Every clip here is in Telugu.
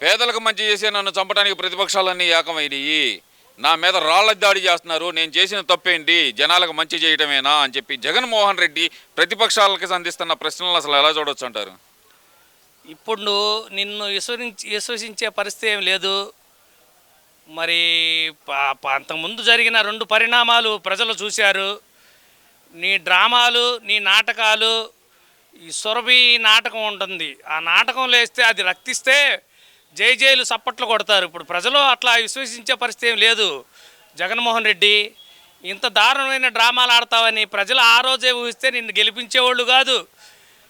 పేదలకు మంచి చేసే నన్ను చంపడానికి ప్రతిపక్షాలన్నీ ఏకమైనవి నా మీద రాళ్ళ దాడి చేస్తున్నారు. నేను చేసిన తప్పేంటి? జనాలకు మంచి చేయటమేనా? అని చెప్పి జగన్మోహన్ రెడ్డి ప్రతిపక్షాలకి సంధిస్తున్న ప్రశ్నలు అసలు ఎలా చూడొచ్చు అంటారు ఇప్పుడు నిన్ను విశ్వసించి విశ్వసించే పరిస్థితి ఏం లేదు. మరి అంతకుముందు జరిగిన రెండు పరిణామాలు ప్రజలు చూశారు. నీ డ్రామాలు నీ నాటకాలు ఈ సురభి నాటకం ఉంటుంది. ఆ నాటకం లేస్తే అది రక్తిస్తే జై జైలు సప్పట్లు కొడతారు. ఇప్పుడు ప్రజలు అట్లా విశ్వసించే పరిస్థితి ఏం లేదు. జగన్మోహన్ రెడ్డి ఇంత దారుణమైన డ్రామాలు ఆడతావని ప్రజలు ఆ రోజే ఊహిస్తే నిన్ను గెలిపించేవాళ్ళు కాదు.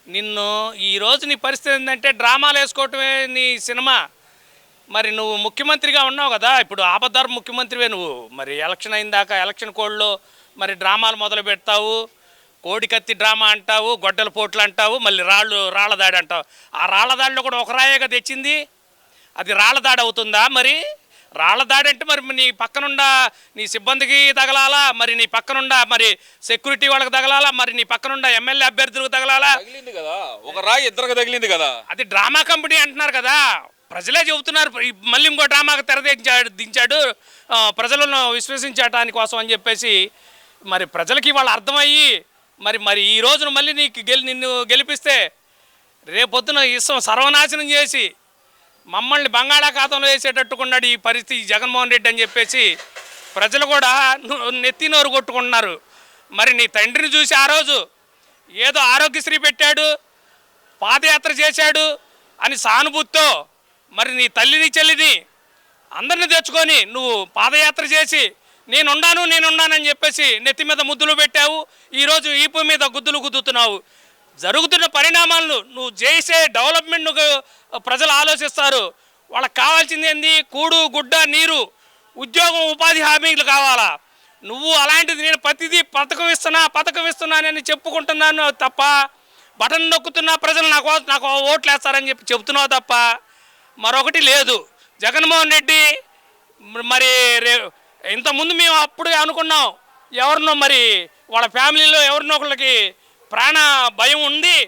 నిన్ను ఈరోజు నీ పరిస్థితి ఏంటంటే డ్రామాలు వేసుకోవటమే నీ సినిమా. మరి నువ్వు ముఖ్యమంత్రిగా ఉన్నావు కదా ఇప్పుడు ఆపద్దారు ముఖ్యమంత్రివే నువ్వు. మరి ఎలక్షన్ అయిన దాకా ఎలక్షన్ కోడ్లో మరి డ్రామాలు మొదలు పెడతావు. కోడి కత్తి డ్రామా అంటావు గొడ్డల పోట్లు అంటావు మళ్ళీ రాళ్ళు రాళ్ళ దాడి అంటావు. ఆ రాళ్ళ దాడిలో కూడా ఒక రాయేగా తెచ్చింది అది రాళ్ళ దాడి అవుతుందా మరి? రాళ్ళ దాడి అంటే మరి నీ పక్కనుండా నీ సిబ్బందికి తగలాలా? మరి నీ పక్కనుండా మరి సెక్యూరిటీ వాళ్ళకి తగలాలా? మరి నీ పక్కనుండా ఎమ్మెల్యే అభ్యర్థులకు తగలాలా? తగిలింది కదా. ఒక రాయి ఇద్దరికి తగిలింది కదా. అది డ్రామా కంపెనీ అంటున్నారు కదా. ప్రజలే చెబుతున్నారు. మళ్ళీ ఇంకో డ్రామాకు తెరదించాడు దించాడు ప్రజలను విశ్వసించటానికి కోసం అని చెప్పేసి మరి ప్రజలకి వాళ్ళు అర్థమయ్యి మరి మరి ఈ రోజున మళ్ళీ నీకు గెలి నిన్ను గెలిపిస్తే రేపొద్దున ఇష్టం సర్వనాశనం చేసి మమ్మల్ని బంగాళాఖాతంలో వేసేటట్టుకున్నాడు ఈ పరిస్థితి జగన్మోహన్ రెడ్డి అని చెప్పేసి ప్రజలు కూడా నెత్తి నోరు కొట్టుకుంటున్నారు. మరి నీ తండ్రిని చూసి ఆ రోజు ఏదో ఆరోగ్యశ్రీ పెట్టాడు పాదయాత్ర చేశాడు అని సానుభూతితో మరి నీ తల్లిని చెల్లిని అందరిని తెచ్చుకొని నువ్వు పాదయాత్ర చేసి నేనున్నాను నేనున్నానని చెప్పేసి నెత్తి మీద ముద్దులు పెట్టావు ఈరోజు ఈపు మీద గుద్దులు గుద్దుతున్నావు. జరుగుతున్న పరిణామాలను నువ్వు చేసే డెవలప్మెంట్ ప్రజలు ఆలోచిస్తారు. వాళ్ళకి కావాల్సింది ఏంది? కూడు గుడ్డ నీరు ఉద్యోగం ఉపాధి హామీలు కావాలా? నువ్వు అలాంటిది నేను ప్రతిదీ పథకం ఇస్తున్నా పథకం ఇస్తున్నానని చెప్పుకుంటున్నాను తప్ప బటన్ నొక్కుతున్నా ప్రజలు నాకు నాకు ఓట్లు వేస్తారని చెప్పి చెప్తున్నావు తప్ప మరొకటి లేదు. జగన్మోహన్ రెడ్డి మరి రే ఇంతకుముందు మేము అప్పుడు అనుకున్నాం ఎవరినో మరి వాళ్ళ ఫ్యామిలీలో ఎవరినో ఒకళ్ళకి ప్రాణ భయం ఉంది.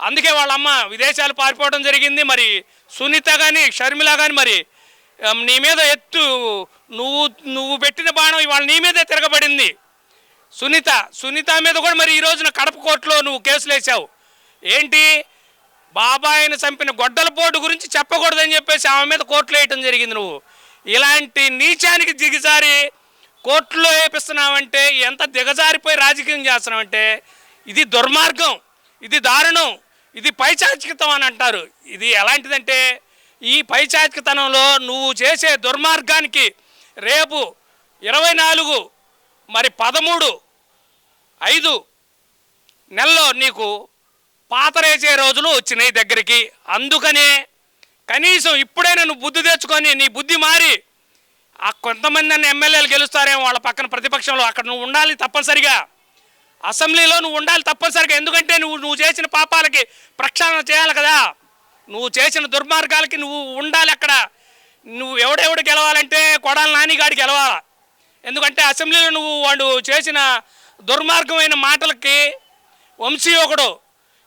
అందుకే వాళ్ళమ్మ విదేశాలు పారిపోవడం జరిగింది. మరి సునీత కానీ షర్మిల కానీ మరి నీ మీద ఎత్తు నువ్వు నువ్వు పెట్టిన బాణం ఇవాళ నీ మీదే తిరగబడింది. సునీత సునీత మీద కూడా మరి ఈ రోజున కడప కోర్టులో నువ్వు కేసులు వేసావు ఏంటి? బాబాయిని చంపిన గొడ్డల బోర్డు గురించి చెప్పకూడదని చెప్పేసి ఆమె మీద కోర్టులో వేయటం జరిగింది నువ్వు. ఇలాంటి నీచానికి దిగజారి కోర్టులో వేపిస్తున్నావంటే ఎంత దిగజారిపోయి రాజకీయం చేస్తున్నావంటే ఇది దుర్మార్గం ఇది దారుణం ఇది పైచాచికతం అని అంటారు. ఇది ఎలాంటిదంటే ఈ పైచాచికతనంలో నువ్వు చేసే దుర్మార్గానికి రేపు ఇరవై నాలుగు మరి పదమూడు ఐదు నెలలో నీకు పాతరేసే రోజులు వచ్చినాయి దగ్గరికి. అందుకనే కనీసం ఇప్పుడైనా నువ్వు బుద్ధి తెచ్చుకొని నీ బుద్ధి మారి ఆ కొంతమంది నన్ను ఎమ్మెల్యేలు గెలుస్తారేమో వాళ్ళ పక్కన ప్రతిపక్షంలో అక్కడ నువ్వు ఉండాలి తప్పనిసరిగా. అసెంబ్లీలో నువ్వు ఉండాలి తప్పనిసరిగా ఎందుకంటే నువ్వు నువ్వు చేసిన పాపాలకి ప్రక్షాళన చేయాలి కదా. నువ్వు చేసిన దుర్మార్గాలకి నువ్వు ఉండాలి అక్కడ. నువ్వు ఎవడెవడు గెలవాలంటే కొడాలి నానిగాడు గెలవాలా. ఎందుకంటే అసెంబ్లీలో నువ్వు వాడు చేసిన దుర్మార్గమైన మాటలకి వంశీ ఒకడు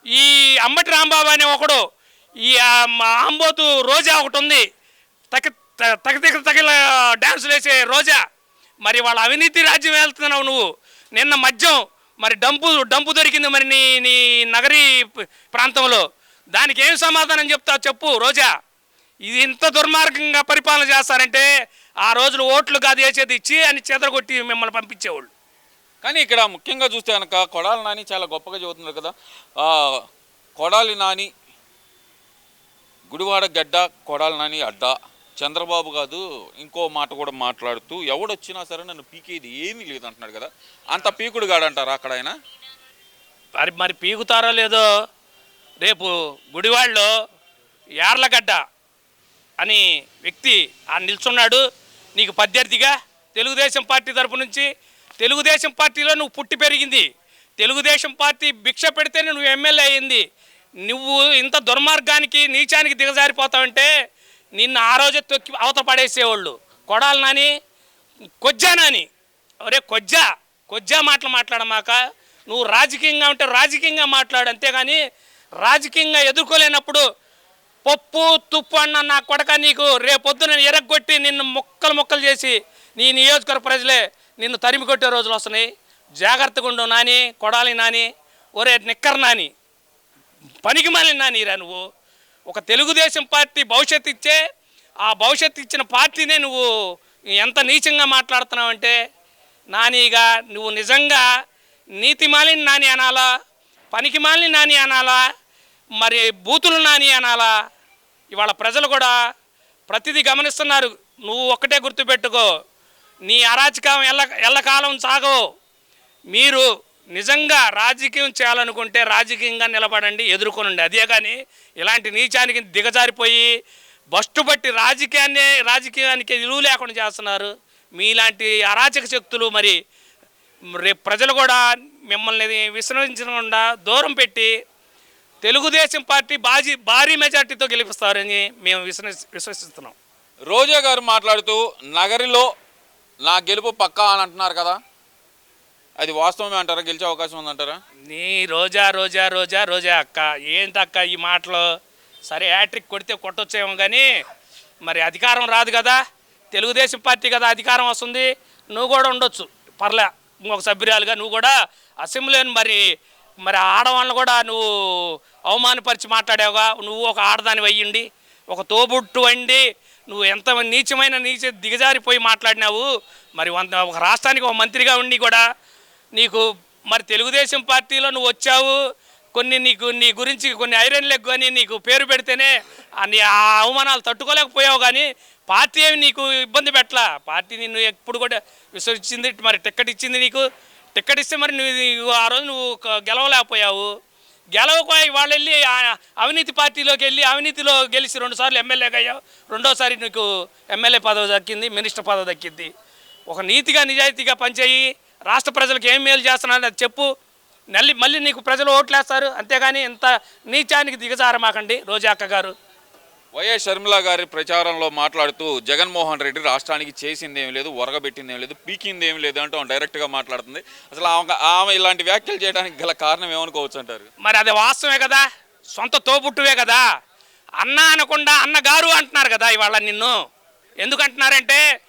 ఈ అంబటి రాంబాబు అనే ఒకడు ఈ మా ఆంబోతు రోజా ఒకటి ఉంది. తగ తగ తగిల డ్యాన్సులు వేసే రోజా. మరి వాళ్ళ అవినీతి రాజ్యం వెళ్తున్నావు నువ్వు. నిన్న మద్యం మరి డంపు డంపు దొరికింది మరి నీ నీ నగరీ ప్రాంతంలో. దానికి ఏం సమాధానం చెప్తావు చెప్పు రోజా. ఇది ఇంత దుర్మార్గంగా పరిపాలన చేస్తారంటే ఆ రోజులు ఓట్లు కాదు వేసేది ఇచ్చి అని చెదరగొట్టి మిమ్మల్ని పంపించేవాళ్ళు. కానీ ఇక్కడ ముఖ్యంగా చూస్తే కనుక కొడాలి నాని చాలా గొప్పగా చెబుతున్నారు కదా. కొడాలి నాని గుడివాడ గడ్డ కొడాలి నాని అడ్డ. చంద్రబాబు కాదు ఇంకో మాట కూడా మాట్లాడుతూ ఎవడొచ్చినా సరే నన్ను పీకేది ఏమీ లేదంటున్నాడు కదా. అంత పీకుడు గాడంటారా అక్కడ ఆయన? మరి మరి పీకుతారో లేదో రేపు గుడివాళ్ళు యార్లగడ్డ అని వ్యక్తి ఆ నిల్చున్నాడు. నీకు ప్రత్యర్థిగా తెలుగుదేశం పార్టీ తరపు నుంచి తెలుగుదేశం పార్టీలో నువ్వు పుట్టి పెరిగింది. తెలుగుదేశం పార్టీ భిక్ష పెడితేనే నువ్వు ఎమ్మెల్యే అయింది నువ్వు ఇంత దుర్మార్గానికి నీచానికి దిగజారిపోతావంటే నిన్ను ఆ రోజే తొక్కి అవతల పడేసేవాళ్ళు. కొడాలి నాని కొజ్జా నాని. ఒరే కొజ్జా కొజ్జా మాటలు మాట్లాడమాక నువ్వు రాజకీయంగా ఉంటే రాజకీయంగా మాట్లాడు అంతేగాని రాజకీయంగా ఎదుర్కోలేనప్పుడు పప్పు తుప్పు అన్న నా కొడక నీకు రేపొద్దున ఎరగొట్టి నిన్ను ముక్కలు ముక్కలు చేసి నీ నియోజకవర్గ ప్రజలే నిన్ను తరిమి కొట్టే రోజులు వస్తున్నాయి. జాగ్రత్తగా ఉండు నాని కొడాలి నాని. ఒరే నిక్కర్ నాని పనికి మాలిన నానిరా నువ్వు. ఒక తెలుగుదేశం పార్టీ భవిష్యత్తు ఇచ్చే ఆ భవిష్యత్తు ఇచ్చిన పార్టీనే నువ్వు ఎంత నీచంగా మాట్లాడుతున్నావంటే నానీగా నువ్వు నిజంగా నీతిమాలిని నాని అనాలా పనికిమాలిని నాని అనాలా మరి బూతులు నాని అనాలా? ఇవాళ ప్రజలు కూడా ప్రతిదీ గమనిస్తున్నారు. నువ్వు ఒక్కటే గుర్తుపెట్టుకో నీ అరాచకం ఎల్ల ఎల్లకాలం సాగవు. మీరు నిజంగా రాజకీయం చేయాలనుకుంటే రాజకీయంగా నిలబడండి ఎదుర్కొనండి. అదే కానీ ఇలాంటి నీచానికి దిగజారిపోయి బస్టు పట్టి రాజకీయాన్ని రాజకీయానికి విలువ లేకుండా చేస్తున్నారు. మీలాంటి అరాచక శక్తులు మరి రేపు ప్రజలు కూడా మిమ్మల్ని విశ్రమించకుండా దూరం పెట్టి తెలుగుదేశం పార్టీ బాజీ భారీ మెజార్టీతో గెలిపిస్తారని మేము విశ్వసిస్తున్నాం. రోజా గారు మాట్లాడుతూ నగరిలో నా గెలుపు పక్కా అని అంటున్నారు కదా. అది వాస్తవమే అంటారా? గెలిచే అవకాశం ఉందంటారా? నీ రోజా రోజా రోజా రోజా అక్క. ఏంటి ఈ మాటలు? సరే యాట్రిక్ కొడితే కొట్టొచ్చేమో కానీ మరి అధికారం రాదు కదా. తెలుగుదేశం పార్టీ కదా అధికారం వస్తుంది. నువ్వు కూడా ఉండొచ్చు. పర్లే ఇంకొక సభ్యురాలుగా నువ్వు కూడా అసెంబ్లీని మరి మరి ఆడవాళ్ళని కూడా నువ్వు అవమానపరిచి మాట్లాడావుగా. నువ్వు ఒక ఆడదాని అయ్యిండి ఒక తోబుట్టు అండి. నువ్వు ఎంత నీచమైన నీచ దిగజారిపోయి మాట్లాడినావు. మరి వంద ఒక రాష్ట్రానికి ఒక మంత్రిగా ఉండి కూడా నీకు మరి తెలుగుదేశం పార్టీలో నువ్వు వచ్చావు. కొన్ని నీకు నీ గురించి కొన్ని ఐరన్ లెగ్ కానీ నీకు పేరు పెడితేనే నీ ఆ అవమానాలు తట్టుకోలేకపోయావు కానీ పార్టీ ఏమి నీకు ఇబ్బంది పెట్టలా? పార్టీ నిన్ను ఎప్పుడు కూడా విశ్వసించింది మరి టిక్కెట్ ఇచ్చింది నీకు. టిక్కెట్ ఇస్తే మరి నువ్వు ఆ రోజు నువ్వు గెలవలేకపోయావు. గెలవకపోయి వాళ్ళు వెళ్ళి ఆ అవినీతి పార్టీలోకి వెళ్ళి అవినీతిలో గెలిచి రెండుసార్లు ఎమ్మెల్యేగా అయ్యావు. రెండోసారి నీకు ఎమ్మెల్యే పదవి దక్కింది మినిస్టర్ పదవి దక్కింది. ఒక నీతిగా నిజాయితీగా పనిచేయి. రాష్ట్ర ప్రజలకు ఏం మేలు చేస్తున్నారని అది చెప్పు. మళ్ళీ మళ్ళీ నీకు ప్రజలు ఓట్లేస్తారు. అంతేగాని ఇంత నీచానికి దిగజారమాకండి రోజా అక్క గారు. వైఎస్ షర్మిల గారి ప్రచారంలో మాట్లాడుతూ జగన్మోహన్ రెడ్డి రాష్ట్రానికి చేసింది ఏం లేదు ఒరగబెట్టింది ఏం లేదు పీకింది ఏం లేదు అంటూ డైరెక్ట్గా మాట్లాడుతుంది. అసలు ఆమె ఆమె ఇలాంటి వ్యాఖ్యలు చేయడానికి గల కారణం ఏమనుకోవచ్చు అంటారు? మరి అది వాస్తవమే కదా. సొంత తోబుట్టువే కదా. అన్న అనకుండా అన్నగారు అంటున్నారు కదా ఇవాళ నిన్ను. ఎందుకు అంటున్నారంటే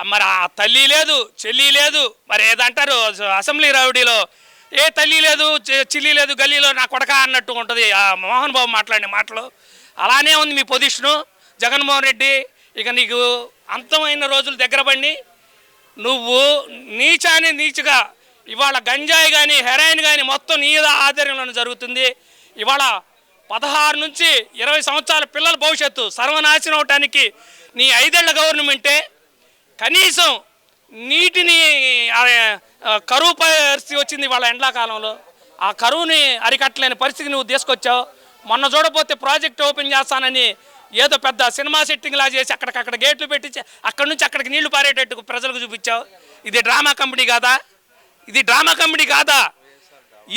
మరి ఆ తల్లి లేదు చెల్లి లేదు మరి ఏదంటారు? అసెంబ్లీ రౌడీలో ఏ తల్లి లేదు చె- చెల్లి లేదు గల్లీలో నా కొడక అన్నట్టు ఉంటుంది. ఆ మోహన్ బాబు మాట్లాడిన మాటలు. అలానే ఉంది మీ పొజిషను. జగన్మోహన్ రెడ్డి ఇక నీకు అంతమైన రోజులు దగ్గర పడి నువ్వు నీచాని నీచుగా ఇవాళ గంజాయి కానీ హెరాయిన్ కానీ మొత్తం నీ ఆధ్వర్యంలో జరుగుతుంది. ఇవాళ పదహారు నుంచి ఇరవై సంవత్సరాల పిల్లల భవిష్యత్తు సర్వనాశనం అవటానికి నీ ఐదేళ్ళ గవర్నమెంటే కనీసం నీటిని కరువు పరిస్థితి వచ్చింది వాళ్ళ ఎండాకాలంలో. ఆ కరువుని అరికట్టలేని పరిస్థితి నువ్వు తీసుకొచ్చావు. మొన్న చూడపోతే ప్రాజెక్ట్ ఓపెన్ చేస్తానని ఏదో పెద్ద సినిమా సెట్టింగ్ లా చేసి అక్కడికక్కడ గేట్లు పెట్టించి అక్కడి నుంచి అక్కడికి నీళ్ళు పారేటట్టు ప్రజలకు చూపించావు. ఇది డ్రామా కంపెనీ కాదా? ఇది డ్రామా కంపెనీ కాదా?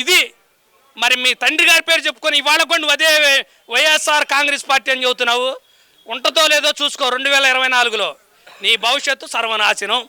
ఇది మరి మీ తండ్రి గారి పేరు చెప్పుకొని ఇవాళ కొన్ని అదే వైఎస్ఆర్ కాంగ్రెస్ పార్టీ అని చెబుతున్నావు. ఉంటుందో లేదో చూసుకో రెండు వేల ఇరవై నాలుగులో. నీ భవిష్యత్తు సర్వనాశనం.